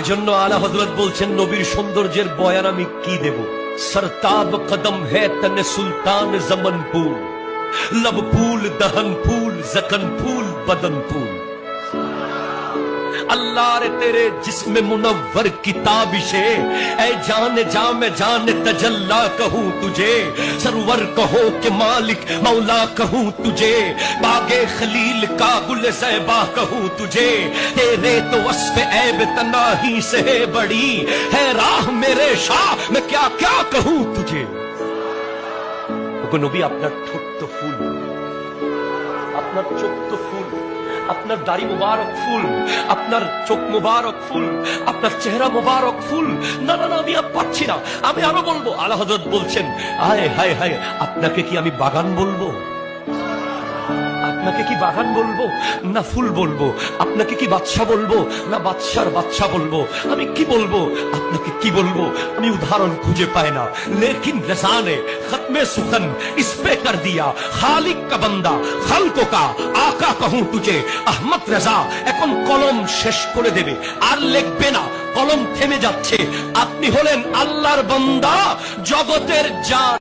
এজন্য আলা হজরত বলছেন, নবীর সৌন্দর্যের বয়ান আমি কি দেব? সরতাব কদম হে তনে সুলতান জমন ফুল লব পুল দহন ফুল জখন ফুল বদন ফুল اللہ رے تیرے جسم منور کتاب شے اے جان جا میں جان تجلا کہوں تجھے۔ سرور کہو کہ مالک، مولا کہوں تجھے۔ باغ خلیل کا گل زیبا کہوں تجھے۔ تیرے تو وصف عیب تناہی سے بڑی ہے۔ راہ میرے شاہ، میں کیا کیا کہوں تجھے۔ نبی، اپنا ٹھٹ تو پھول اپنا چپ تو پھول আপনার দাড়ি মুবারক ফুল, আপনার চোখ মুবারক ফুল, আপনার চেহারা মুবারক ফুল। না না না, আমি আর পাচ্ছি না। আমি আরও বলব। আল্লাহ হজরত বলছেন, আয়, হায় হায়, আপনাকে কি আমি বাগান বলব? আপনাকে কি বাগান বলবো না ফুল বলবো আপনাকে কি বাদশা বলবো না বাদশার বাদশা বলবো আমি কি বলবো আপনাকে কি বলবো আমি উদাহরণ খুঁজে পাই না লেকিন রসানে খতমে সুখন ইস पे कर दिया খালিক का बंदा খালকো কা আকা कहूं তুঝে আহমদ রেজা এখন কলম শেষ করে দেবে আর লিখবে না কলম থেমে যাচ্ছে আপনি হলেন আল্লাহর বান্দা জগতের জান